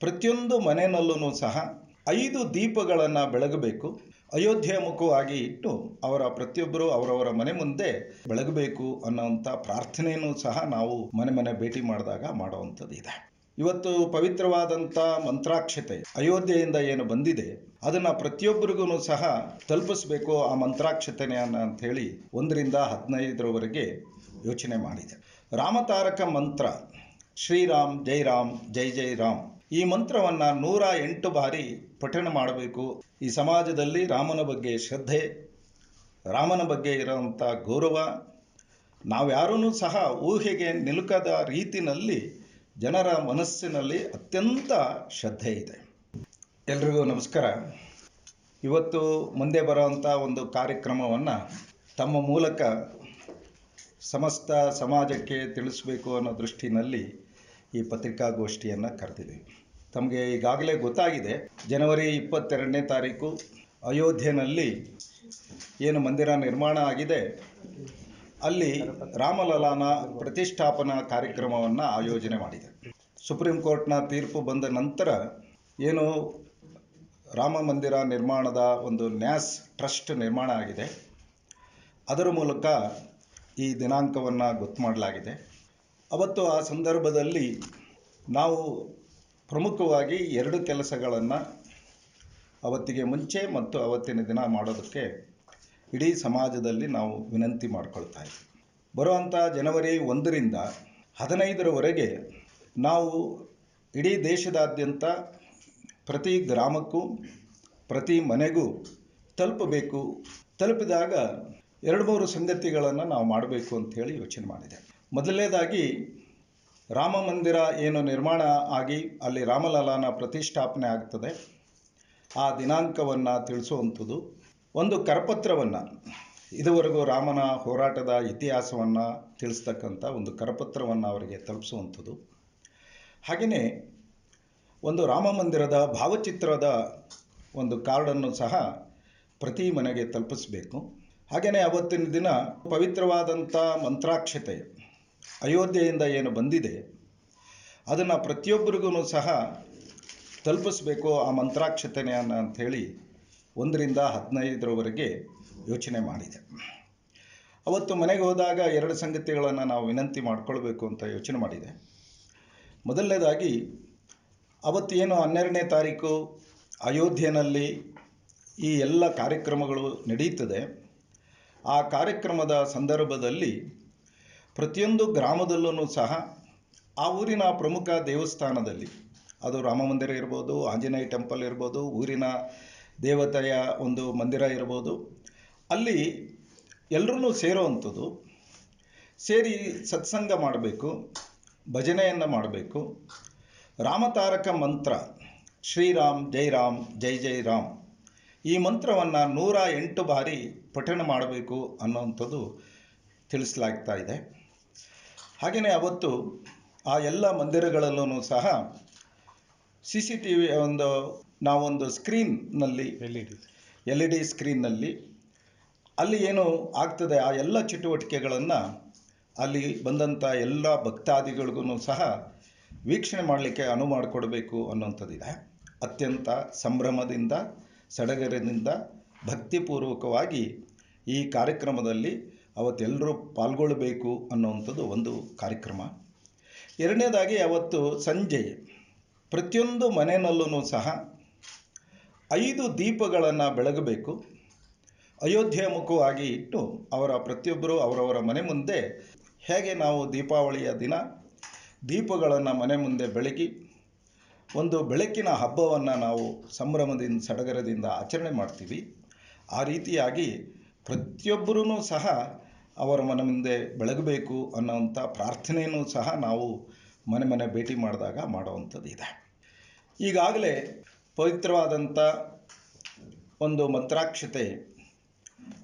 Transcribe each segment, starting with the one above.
ಪ್ರತಿಯೊಂದು ಮನೆಯಲ್ಲೂ ಸಹ ಐದು ದೀಪಗಳನ್ನು ಬೆಳಗಬೇಕು. ಅಯೋಧ್ಯೆ ಮುಖವಾಗಿ ಇಟ್ಟು ಅವರ ಪ್ರತಿಯೊಬ್ಬರು ಅವರವರ ಮನೆ ಮುಂದೆ ಬೆಳಗಬೇಕು ಅನ್ನೋವಂಥ ಪ್ರಾರ್ಥನೆಯನ್ನು ಸಹ ನಾವು ಮನೆ ಮನೆ ಭೇಟಿ ಮಾಡಿದಾಗ ಮಾಡುವಂಥದ್ದು ಇದೆ. ಇವತ್ತು ಪವಿತ್ರವಾದಂಥ ಮಂತ್ರಾಕ್ಷತೆ ಅಯೋಧ್ಯೆಯಿಂದ ಏನು ಬಂದಿದೆ, ಅದನ್ನು ಪ್ರತಿಯೊಬ್ಬರಿಗೂ ಸಹ ತಲುಪಿಸ್ಬೇಕು ಆ ಮಂತ್ರಾಕ್ಷತೆಯನ್ನು ಅಂತ ಹೇಳಿ ಒಂದರಿಂದ ಹದಿನೈದರವರೆಗೆ ಯೋಚನೆ ಮಾಡಿದೆ. ರಾಮತಾರಕ ಮಂತ್ರ, ಶ್ರೀರಾಮ್ ಜೈ ರಾಮ್, ಜೈ ಜೈ ರಾಮ್. ಈ ಮಂತ್ರವನ್ನು ನೂರ ಎಂಟು ಬಾರಿ ಪಠಣ ಮಾಡಬೇಕು. ಈ ಸಮಾಜದಲ್ಲಿ ರಾಮನ ಬಗ್ಗೆ ಶ್ರದ್ಧೆ, ರಾಮನ ಬಗ್ಗೆ ಇರೋವಂಥ ಗೌರವ ನಾವ್ಯಾರೂ ಸಹ ಊಹೆಗೆ ನಿಲುಕದ ರೀತಿನಲ್ಲಿ ಜನರ ಮನಸ್ಸಿನಲ್ಲಿ ಅತ್ಯಂತ ಶ್ರದ್ಧೆ ಇದೆ. ಎಲ್ರಿಗೂ ನಮಸ್ಕಾರ. ಇವತ್ತು ಮುಂದೆ ಬರೋವಂಥ ಒಂದು ಕಾರ್ಯಕ್ರಮವನ್ನು ತಮ್ಮ ಮೂಲಕ ಸಮಸ್ತ ಸಮಾಜಕ್ಕೆ ತಿಳಿಸಬೇಕು ಅನ್ನೋ ದೃಷ್ಟಿನಲ್ಲಿ ಈ ಪತ್ರಿಕಾಗೋಷ್ಠಿಯನ್ನು ಕರೆದಿದ್ದೀವಿ. ತಮಗೆ ಈಗಾಗಲೇ ಗೊತ್ತಾಗಿದೆ, ಜನವರಿ ಇಪ್ಪತ್ತೆರಡನೇ ತಾರೀಕು ಅಯೋಧ್ಯೆಯಲ್ಲಿ ಏನು ಮಂದಿರ ನಿರ್ಮಾಣ ಆಗಿದೆ. ಅಲ್ಲಿ ರಾಮಲಲಾನ ಪ್ರತಿಷ್ಠಾಪನಾ ಕಾರ್ಯಕ್ರಮವನ್ನು ಆಯೋಜನೆ ಮಾಡಿದೆ. ಸುಪ್ರೀಂ ಕೋರ್ಟ್ನ ತೀರ್ಪು ಬಂದ ನಂತರ ಏನು ರಾಮ ಮಂದಿರ ನಿರ್ಮಾಣದ ಒಂದು ನ್ಯಾಸ್ ಟ್ರಸ್ಟ್ ನಿರ್ಮಾಣ ಆಗಿದೆ. ಅದರ ಮೂಲಕ ಈ ದಿನಾಂಕವನ್ನು ಗೊತ್ತು ಮಾಡಲಾಗಿದೆ. ಅವತ್ತು ಆ ಸಂದರ್ಭದಲ್ಲಿ ನಾವು ಪ್ರಮುಖವಾಗಿ ಎರಡು ಕೆಲಸಗಳನ್ನು ಅವತ್ತಿಗೆ ಮುಂಚೆ ಮತ್ತು ಅವತ್ತಿನ ದಿನ ಮಾಡೋದಕ್ಕೆ ಇಡೀ ಸಮಾಜದಲ್ಲಿ ನಾವು ವಿನಂತಿ ಮಾಡಿಕೊಳ್ತಾ ಇದ್ದೀವಿ ಬರುವಂಥ ಜನವರಿ ಒಂದರಿಂದ ಹದಿನೈದರವರೆಗೆ ನಾವು ಇಡೀ ದೇಶದಾದ್ಯಂತ ಪ್ರತಿ ಗ್ರಾಮಕ್ಕೂ, ಪ್ರತಿ ಮನೆಗೂ ತಲುಪಬೇಕು. ತಲುಪಿದಾಗ ಎರಡು ಮೂರು ಸಂಗತಿಗಳನ್ನು ನಾವು ಮಾಡಬೇಕು ಅಂಥೇಳಿ ಯೋಚನೆ ಮಾಡಿದೆ. ಮೊದಲನೇದಾಗಿ ರಾಮ ಮಂದಿರ ಏನು ನಿರ್ಮಾಣ ಆಗಿ ಅಲ್ಲಿ ರಾಮಲಲಾನ ಪ್ರತಿಷ್ಠಾಪನೆ ಆಗ್ತದೆ. ಆ ದಿನಾಂಕವನ್ನು ತಿಳಿಸುವಂಥದ್ದು. ಒಂದು ಕರಪತ್ರವನ್ನು. ಇದುವರೆಗೂ ರಾಮನ ಹೋರಾಟದ ಇತಿಹಾಸವನ್ನು ತಿಳಿಸ್ತಕ್ಕಂಥ ಒಂದು ಕರಪತ್ರವನ್ನು ಅವರಿಗೆ ತಲುಪಿಸುವಂಥದ್ದು. ಹಾಗೆಯೇ ಒಂದು ರಾಮ ಮಂದಿರದ ಭಾವಚಿತ್ರದ ಒಂದು ಕಾರ್ಡನ್ನು ಸಹ ಪ್ರತಿ ಮನೆಗೆ ತಲುಪಿಸಬೇಕು. ಹಾಗೆಯೇ ಅವತ್ತಿನ ದಿನ ಪವಿತ್ರವಾದಂಥ ಮಂತ್ರಾಕ್ಷತೆ ಅಯೋಧ್ಯೆಯಿಂದ ಏನು ಬಂದಿದೆ, ಅದನ್ನು ಪ್ರತಿಯೊಬ್ಬರಿಗೂ ಸಹ ತಲುಪಿಸ್ಬೇಕು ಆ ಮಂತ್ರಾಕ್ಷತೆನೆಯನ್ನು ಅಂಥೇಳಿ ಒಂದರಿಂದ ಹದಿನೈದರವರೆಗೆ ಯೋಚನೆ ಮಾಡಿದೆ. ಅವತ್ತು ಮನೆಗೆ ಹೋದಾಗ ಎರಡು ಸಂಗತಿಗಳನ್ನು ನಾವು ವಿನಂತಿ ಮಾಡಿಕೊಳ್ಬೇಕು ಅಂತ ಯೋಚನೆ ಮಾಡಿದೆ. ಮೊದಲನೇದಾಗಿ ಏನು ಹನ್ನೆರಡನೇ ತಾರೀಕು ಅಯೋಧ್ಯೆಯಲ್ಲಿ ಈ ಎಲ್ಲ ಕಾರ್ಯಕ್ರಮಗಳು ನಡೆಯುತ್ತದೆ ಆ ಕಾರ್ಯಕ್ರಮದ ಸಂದರ್ಭದಲ್ಲಿ ಪ್ರತಿಯೊಂದು ಗ್ರಾಮದಲ್ಲೂ ಸಹ ಆ ಊರಿನ ಪ್ರಮುಖ ದೇವಸ್ಥಾನದಲ್ಲಿ ಅದು ರಾಮ ಮಂದಿರ ಇರ್ಬೋದು, ಆಂಜನೇಯ ಟೆಂಪಲ್ ಇರ್ಬೋದು, ಊರಿನ ದೇವತೆಯ ಒಂದು ಮಂದಿರ ಇರ್ಬೋದು. ಅಲ್ಲಿ ಎಲ್ಲರೂ ಸೇರೋವಂಥದ್ದು. ಸೇರಿ ಸತ್ಸಂಗ ಮಾಡಬೇಕು, ಭಜನೆಯನ್ನು ಮಾಡಬೇಕು. ರಾಮತಾರಕ ಮಂತ್ರ, ಶ್ರೀರಾಮ್ ಜೈ ರಾಮ್ ಜೈ ಜೈ ರಾಮ್ ಈ ಮಂತ್ರವನ್ನು ನೂರ ಎಂಟು ಬಾರಿ ಪಠಣ ಮಾಡಬೇಕು ಅನ್ನೋವಂಥದ್ದು ತಿಳಿಸ್ಲಾಗ್ತಾ ಇದೆ. ಹಾಗೆಯೇ ಅವತ್ತು ಆ ಎಲ್ಲ ಮಂದಿರಗಳಲ್ಲೂ ಸಹ ಸಿ ಸಿ ಟಿ ವಿ ಒಂದು ನಾವೊಂದು ಸ್ಕ್ರೀನ್ನಲ್ಲಿ L E D L E D ಸ್ಕ್ರೀನ್ನಲ್ಲಿ ಅಲ್ಲಿ ಏನು ಆಗ್ತದೆ ಆ ಎಲ್ಲ ಚಟುವಟಿಕೆಗಳನ್ನು ಅಲ್ಲಿ ಬಂದಂಥ ಎಲ್ಲ ಭಕ್ತಾದಿಗಳಿಗೂ ಸಹ ವೀಕ್ಷಣೆ ಮಾಡಲಿಕ್ಕೆ ಅನುವು ಮಾಡಿಕೊಡ್ಬೇಕು ಅನ್ನುವಂಥದ್ದಿದೆ. ಅತ್ಯಂತ ಸಂಭ್ರಮದಿಂದ ಸಡಗರದಿಂದ ಭಕ್ತಿಪೂರ್ವಕವಾಗಿ ಈ ಕಾರ್ಯಕ್ರಮದಲ್ಲಿ ಅವತ್ತೆಲ್ಲರೂ ಪಾಲ್ಗೊಳ್ಳಬೇಕು ಅನ್ನುವಂಥದ್ದು ಒಂದು ಕಾರ್ಯಕ್ರಮ. ಎರಡನೇದಾಗಿ ಅವತ್ತು ಸಂಜೆ ಪ್ರತಿಯೊಂದು ಮನೆಯಲ್ಲೂ ಸಹ ಐದು ದೀಪಗಳನ್ನು ಬೆಳಗಬೇಕು. ಅಯೋಧ್ಯೆ ಮುಖವಾಗಿ ಇಟ್ಟು ಅವರ ಪ್ರತಿಯೊಬ್ಬರು ಅವರವರ ಮನೆ ಮುಂದೆ ಹೇಗೆ ನಾವು ದೀಪಾವಳಿಯ ದಿನ ದೀಪಗಳನ್ನು ಮನೆ ಮುಂದೆ ಬೆಳಗಿ ಒಂದು ಬೆಳಕಿನ ಹಬ್ಬವನ್ನು ನಾವು ಸಂಭ್ರಮದಿಂದ, ಸಡಗರದಿಂದ ಆಚರಣೆ ಮಾಡ್ತೀವಿ. ಆ ರೀತಿಯಾಗಿ ಪ್ರತಿಯೊಬ್ಬರೂ ಸಹ ಅವರ ಮನೆ ಮುಂದೆ ಬೆಳಗಬೇಕು ಅನ್ನೋವಂಥ ಪ್ರಾರ್ಥನೆಯನ್ನು ಸಹ ನಾವು ಮನೆ ಮನೆ ಭೇಟಿ ಮಾಡಿದಾಗ ಮಾಡುವಂಥದ್ದು ಇದೆ ಈಗಾಗಲೇ ಪವಿತ್ರವಾದಂಥ ಒಂದು ಮಂತ್ರಾಕ್ಷತೆ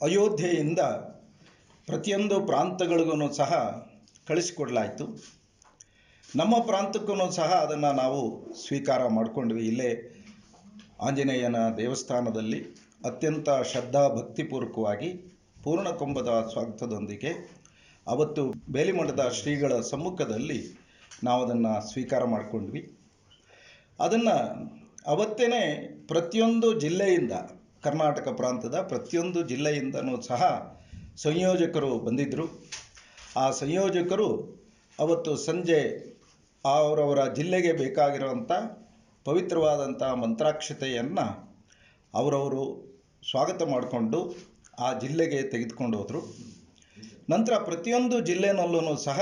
ಅಯೋಧ್ಯೆಯಿಂದ ಪ್ರತಿಯೊಂದು ಪ್ರಾಂತಗಳಿಗೂ ಸಹ ಕಳಿಸಿಕೊಡಲಾಯಿತು. ನಮ್ಮ ಪ್ರಾಂತಕ್ಕೂ ಸಹ ಅದನ್ನು ನಾವು ಸ್ವೀಕಾರ ಮಾಡಿಕೊಂಡ್ವಿ. ಇಲ್ಲೇ ಆಂಜನೇಯನ ದೇವಸ್ಥಾನದಲ್ಲಿ ಅತ್ಯಂತ ಶ್ರದ್ಧಾ ಭಕ್ತಿಪೂರ್ವಕವಾಗಿ ಪೂರ್ಣ ಕುಂಭದ ಸ್ವಾಗತದೊಂದಿಗೆ ಅವತ್ತು ಬೇಲಿಮಠದ ಶ್ರೀಗಳ ಸಮ್ಮುಖದಲ್ಲಿ ನಾವು ಅದನ್ನು ಸ್ವೀಕಾರ ಮಾಡಿಕೊಂಡ್ವಿ. ಅದನ್ನು ಅವತ್ತೇ ಪ್ರತಿಯೊಂದು ಜಿಲ್ಲೆಯಿಂದ, ಕರ್ನಾಟಕ ಪ್ರಾಂತದ ಪ್ರತಿಯೊಂದು ಜಿಲ್ಲೆಯಿಂದನೂ ಸಹ ಸಂಯೋಜಕರು ಬಂದಿದ್ದರು ಆ ಸಂಯೋಜಕರು ಅವತ್ತು ಸಂಜೆ ಅವರವರ ಜಿಲ್ಲೆಗೆ ಬೇಕಾಗಿರುವಂಥ ಪವಿತ್ರವಾದಂಥ ಮಂತ್ರಾಕ್ಷತೆಯನ್ನು ಅವರವರು ಸ್ವಾಗತ ಮಾಡಿಕೊಂಡು ಆ ಜಿಲ್ಲೆಗೆ ತೆಗೆದುಕೊಂಡು ಹೋದರು. ನಂತರ ಪ್ರತಿಯೊಂದು ಜಿಲ್ಲೆನಲ್ಲೂ ಸಹ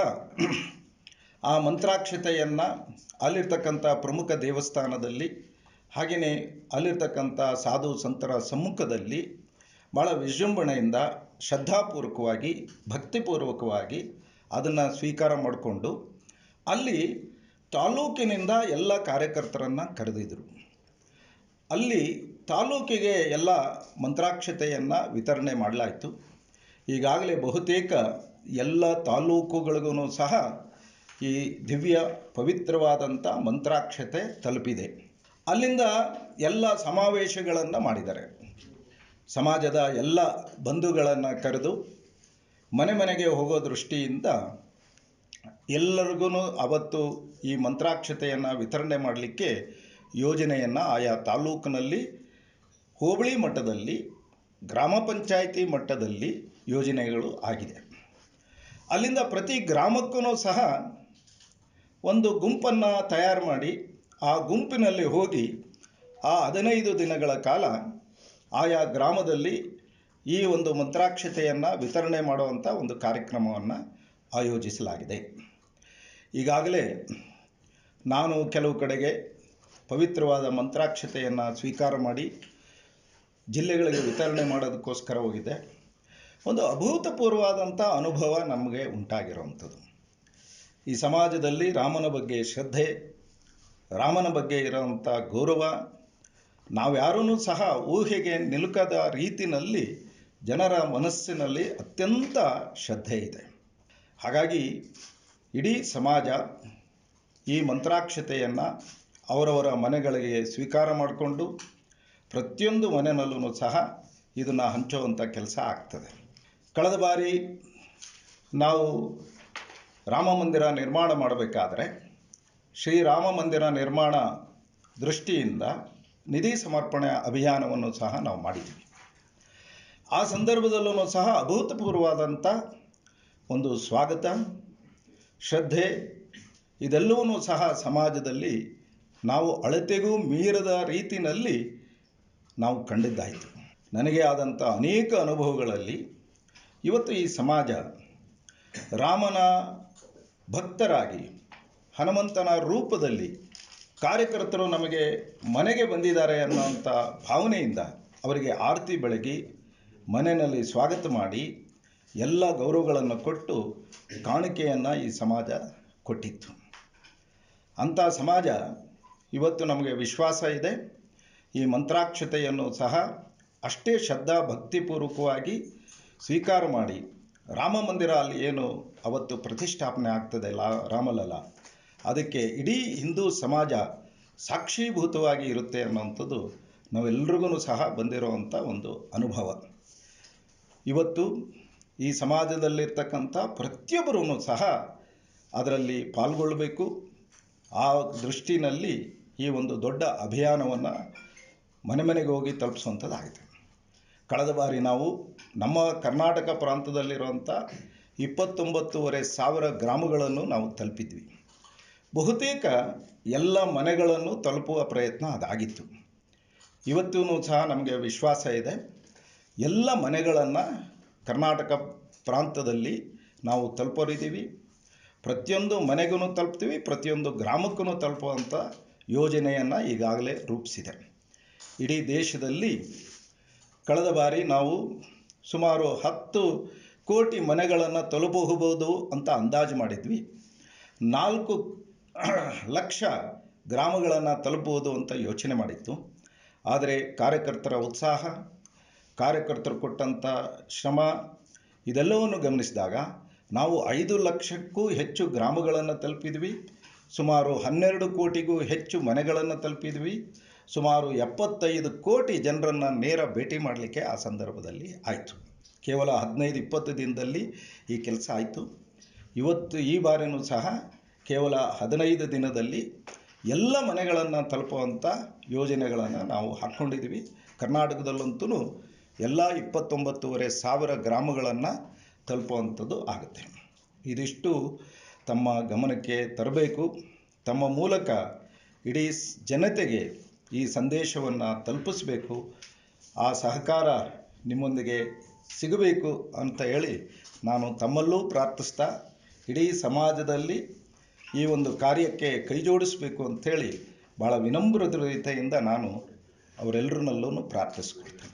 ಆ ಮಂತ್ರಾಕ್ಷತೆಯನ್ನು ಅಲ್ಲಿರ್ತಕ್ಕಂಥ ಪ್ರಮುಖ ದೇವಸ್ಥಾನದಲ್ಲಿ ಹಾಗೆಯೇ ಅಲ್ಲಿರ್ತಕ್ಕಂಥ ಸಾಧು ಸಂತರ ಸಮ್ಮುಖದಲ್ಲಿ ಭಾಳ ವಿಜೃಂಭಣೆಯಿಂದ ಶ್ರದ್ಧಾಪೂರ್ವಕವಾಗಿ, ಭಕ್ತಿಪೂರ್ವಕವಾಗಿ ಅದನ್ನು ಸ್ವೀಕಾರ ಮಾಡಿಕೊಂಡು ಅಲ್ಲಿ ತಾಲೂಕಿನಿಂದ ಎಲ್ಲ ಕಾರ್ಯಕರ್ತರನ್ನು ಕರೆದಿದ್ದರು ಅಲ್ಲಿ ತಾಲೂಕಿಗೆ ಎಲ್ಲ ಮಂತ್ರಾಕ್ಷತೆಯನ್ನು ವಿತರಣೆ ಮಾಡಲಾಯಿತು. ಈಗಾಗಲೇ ಬಹುತೇಕ ಎಲ್ಲ ತಾಲೂಕುಗಳಿಗೂ ಸಹ ಈ ದಿವ್ಯ ಪವಿತ್ರವಾದಂಥ ಮಂತ್ರಾಕ್ಷತೆ ತಲುಪಿದೆ. ಅಲ್ಲಿಂದ ಎಲ್ಲ ಸಮಾವೇಶಗಳನ್ನು ಮಾಡಿದ್ದಾರೆ. ಸಮಾಜದ ಎಲ್ಲ ಬಂಧುಗಳನ್ನು ಕರೆದು ಮನೆ ಮನೆಗೆ ಹೋಗೋ ದೃಷ್ಟಿಯಿಂದ ಎಲ್ಲರಿಗೂ ಅವತ್ತು ಈ ಮಂತ್ರಾಕ್ಷತೆಯನ್ನು ವಿತರಣೆ ಮಾಡಲಿಕ್ಕೆ ಯೋಜನೆಯನ್ನು ಆಯಾ ತಾಲೂಕಿನಲ್ಲಿ ಹೋಬಳಿ ಮಟ್ಟದಲ್ಲಿ, ಗ್ರಾಮ ಪಂಚಾಯಿತಿ ಮಟ್ಟದಲ್ಲಿ ಯೋಜನೆಗಳು ಆಗಿದೆ. ಅಲ್ಲಿಂದ ಪ್ರತಿ ಗ್ರಾಮಕ್ಕೂ ಸಹ ಒಂದು ಗುಂಪನ್ನು ತಯಾರು ಮಾಡಿ ಆ ಗುಂಪಿನಲ್ಲಿ ಹೋಗಿ ಆ ಹದಿನೈದು ದಿನಗಳ ಕಾಲ ಆಯಾ ಗ್ರಾಮದಲ್ಲಿ ಈ ಒಂದು ಮಂತ್ರಾಕ್ಷತೆಯನ್ನು ವಿತರಣೆ ಮಾಡುವಂಥ ಒಂದು ಕಾರ್ಯಕ್ರಮವನ್ನು ಆಯೋಜಿಸಲಾಗಿದೆ. ಈಗಾಗಲೇ ನಾನು ಕೆಲವು ಕಡೆಗೆ ಪವಿತ್ರವಾದ ಮಂತ್ರಾಕ್ಷತೆಯನ್ನು ಸ್ವೀಕಾರ ಮಾಡಿ ಜಿಲ್ಲೆಗಳಿಗೆ ವಿತರಣೆ ಮಾಡೋದಕ್ಕೋಸ್ಕರ ಹೋಗಿದ್ದೆ ಒಂದು ಅಭೂತಪೂರ್ವವಾದಂಥ ಅನುಭವ ನಮಗೆ ಉಂಟಾಗಿರುವಂಥದ್ದು. ಈ ಸಮಾಜದಲ್ಲಿ ರಾಮನ ಬಗ್ಗೆ ಶ್ರದ್ಧೆ, ರಾಮನ ಬಗ್ಗೆ ಇರೋವಂಥ ಗೌರವ ನಾವ್ಯಾರೂ ಸಹ ಊಹೆಗೆ ನಿಲುಕದ ರೀತಿಯಲ್ಲಿ ಜನರ ಮನಸ್ಸಿನಲ್ಲಿ ಅತ್ಯಂತ ಶ್ರದ್ಧೆ ಇದೆ. ಹಾಗಾಗಿ ಇಡೀ ಸಮಾಜ ಈ ಮಂತ್ರಾಕ್ಷತೆಯನ್ನು ಅವರವರ ಮನೆಗಳಿಗೆ ಸ್ವೀಕಾರ ಮಾಡಿಕೊಂಡು ಪ್ರತಿಯೊಂದು ಮನೆಯಲ್ಲೂ ಸಹ ಇದನ್ನು ಹಂಚುವಂಥ ಕೆಲಸ ಆಗ್ತದೆ. ಕಳೆದ ಬಾರಿ ನಾವು ರಾಮ ಮಂದಿರ ನಿರ್ಮಾಣ ಮಾಡಬೇಕಾದ್ರೆ ಶ್ರೀರಾಮ ಮಂದಿರ ನಿರ್ಮಾಣ ದೃಷ್ಟಿಯಿಂದ ನಿಧಿ ಸಮರ್ಪಣೆ ಅಭಿಯಾನವನ್ನು ಸಹ ನಾವು ಮಾಡಿದ್ವಿ. ಆ ಸಂದರ್ಭದಲ್ಲೂ ಸಹ ಅಭೂತಪೂರ್ವವಾದಂಥ ಒಂದು ಸ್ವಾಗತ, ಶ್ರದ್ಧೆ ಇದೆಲ್ಲವೂ ಸಹ ಸಮಾಜದಲ್ಲಿ ನಾವು ಅಳತೆಗೂ ಮೀರದ ರೀತಿಯಲ್ಲಿ ನಾವು ಕಂಡಿದ್ದಾಯಿತು. ನನಗೆ ಆದಂಥ ಅನೇಕ ಅನುಭವಗಳಲ್ಲಿ ಇವತ್ತು ಈ ಸಮಾಜ ರಾಮನ ಭಕ್ತರಾಗಿ, ಹನುಮಂತನ ರೂಪದಲ್ಲಿ ಕಾರ್ಯಕರ್ತರು ನಮಗೆ ಮನೆಗೆ ಬಂದಿದ್ದಾರೆ ಅನ್ನೋಂಥ ಭಾವನೆಯಿಂದ ಅವರಿಗೆ ಆರತಿ ಬೆಳಗಿ ಮನೆಯಲ್ಲಿ ಸ್ವಾಗತ ಮಾಡಿ ಎಲ್ಲ ಗೌರವಗಳನ್ನು ಕೊಟ್ಟು ಕಾಣಿಕೆಯನ್ನು ಈ ಸಮಾಜ ಕೊಟ್ಟಿತ್ತು. ಅಂಥ ಸಮಾಜ ಇವತ್ತು ನಮಗೆ ವಿಶ್ವಾಸ ಇದೆ. ಈ ಮಂತ್ರಾಕ್ಷತೆಯನ್ನು ಸಹ ಅಷ್ಟೇ ಶ್ರದ್ಧಾ ಭಕ್ತಿಪೂರ್ವಕವಾಗಿ ಸ್ವೀಕಾರ ಮಾಡಿ. ರಾಮ ಮಂದಿರ ಅಲ್ಲಿ ಏನು ಅವತ್ತು ಪ್ರತಿಷ್ಠಾಪನೆ ಆಗ್ತದೆ ಲಾ ರಾಮಲಲ್ಲ ಅದಕ್ಕೆ ಇಡೀ ಹಿಂದೂ ಸಮಾಜ ಸಾಕ್ಷೀಭೂತವಾಗಿ ಇರುತ್ತೆ ಅನ್ನೋವಂಥದ್ದು ನಾವೆಲ್ರಿಗೂ ಸಹ ಬಂದಿರುವಂಥ ಒಂದು ಅನುಭವ. ಇವತ್ತು ಈ ಸಮಾಜದಲ್ಲಿರ್ತಕ್ಕಂಥ ಪ್ರತಿಯೊಬ್ಬರೂ ಸಹ ಅದರಲ್ಲಿ ಪಾಲ್ಗೊಳ್ಳಬೇಕು ಆ ದೃಷ್ಟಿನಲ್ಲಿ ಈ ಒಂದು ದೊಡ್ಡ ಅಭಿಯಾನವನ್ನು ಮನೆ ಮನೆಗೆ ಹೋಗಿ ತಲುಪಿಸುವಂಥದ್ದಾಗಿದೆ. ಕಳೆದ ಬಾರಿ ನಾವು ನಮ್ಮ ಕರ್ನಾಟಕ ಪ್ರಾಂತದಲ್ಲಿರುವಂಥ ಇಪ್ಪತ್ತೊಂಬತ್ತುವರೆ ಸಾವಿರ ಗ್ರಾಮಗಳನ್ನು ನಾವು ತಲುಪಿದ್ವಿ. ಬಹುತೇಕ ಎಲ್ಲ ಮನೆಗಳನ್ನು ತಲುಪುವ ಪ್ರಯತ್ನ ಅದಾಗಿತ್ತು. ಇವತ್ತೂ ಸಹ ನಮಗೆ ವಿಶ್ವಾಸ ಇದೆ. ಎಲ್ಲ ಮನೆಗಳನ್ನು ಕರ್ನಾಟಕ ಪ್ರಾಂತದಲ್ಲಿ ನಾವು ತಲುಪೋರಿದ್ದೀವಿ. ಪ್ರತಿಯೊಂದು ಮನೆಗೂ ತಲುಪ್ತೀವಿ, ಪ್ರತಿಯೊಂದು ಗ್ರಾಮಕ್ಕೂ ತಲುಪುವಂಥ ಯೋಜನೆಯನ್ನು ಈಗಾಗಲೇ ರೂಪಿಸಿದೆ. ಇಡೀ ದೇಶದಲ್ಲಿ ಕಳೆದ ಬಾರಿ ನಾವು ಸುಮಾರು ಹತ್ತು ಕೋಟಿ ಮನೆಗಳನ್ನು ತಲುಪಬಹುದು ಅಂತ ಅಂದಾಜು ಮಾಡಿದ್ವಿ. ನಾಲ್ಕು ಲಕ್ಷ ಗ್ರಾಮಗಳನ್ನು ತಲುಪುವುದು ಅಂತ ಯೋಚನೆ ಮಾಡಿತ್ತು. ಆದರೆ ಕಾರ್ಯಕರ್ತರ ಉತ್ಸಾಹ, ಕಾರ್ಯಕರ್ತರು ಕೊಟ್ಟಂಥ ಶ್ರಮ ಇದೆಲ್ಲವನ್ನು ಗಮನಿಸಿದಾಗ ನಾವು ಐದು ಲಕ್ಷಕ್ಕೂ ಹೆಚ್ಚು ಗ್ರಾಮಗಳನ್ನು ತಲುಪಿದ್ವಿ. ಸುಮಾರು ಹನ್ನೆರಡು ಕೋಟಿಗೂ ಹೆಚ್ಚು ಮನೆಗಳನ್ನು ತಲುಪಿದ್ವಿ. ಸುಮಾರು ಎಪ್ಪತ್ತೈದು ಕೋಟಿ ಜನರನ್ನು ನೇರ ಭೇಟಿ ಮಾಡಲಿಕ್ಕೆ ಆ ಸಂದರ್ಭದಲ್ಲಿ ಆಯಿತು. ಕೇವಲ ಹದಿನೈದು ಇಪ್ಪತ್ತು ದಿನದಲ್ಲಿ ಈ ಕೆಲಸ ಆಯಿತು. ಇವತ್ತು ಈ ಬಾರಿನೂ ಸಹ ಕೇವಲ ಹದಿನೈದು ದಿನದಲ್ಲಿ ಎಲ್ಲ ಮನೆಗಳನ್ನು ತಲುಪುವಂಥ ಯೋಜನೆಗಳನ್ನು ನಾವು ಹಾಕ್ಕೊಂಡಿದ್ದೀವಿ ಕರ್ನಾಟಕದಲ್ಲಂತೂ ಎಲ್ಲ ಇಪ್ಪತ್ತೊಂಬತ್ತೂವರೆ ಸಾವಿರ ಗ್ರಾಮಗಳನ್ನು ತಲುಪುವಂಥದ್ದು ಆಗುತ್ತೆ. ಇದಿಷ್ಟು ತಮ್ಮ ಗಮನಕ್ಕೆ ತರಬೇಕು. ತಮ್ಮ ಮೂಲಕ ಇಡೀ ಜನತೆಗೆ ಈ ಸಂದೇಶವನ್ನು ತಲುಪಿಸ್ಬೇಕು, ಆ ಸಹಕಾರ ನಿಮ್ಮೊಂದಿಗೆ ಸಿಗಬೇಕು ಅಂತ ಹೇಳಿ ನಾನು ತಮ್ಮಲ್ಲೂ ಪ್ರಾರ್ಥಿಸ್ತಾ, ಇಡೀ ಸಮಾಜದಲ್ಲಿ ಈ ಒಂದು ಕಾರ್ಯಕ್ಕೆ ಕೈ ಜೋಡಿಸಬೇಕು ಅಂಥೇಳಿ ಭಾಳ ರೀತಿಯಿಂದ ನಾನು ಅವರೆಲ್ಲರನ್ನಲ್ಲೂ ಪ್ರಾರ್ಥಿಸ್ಕೊಳ್ತೇನೆ.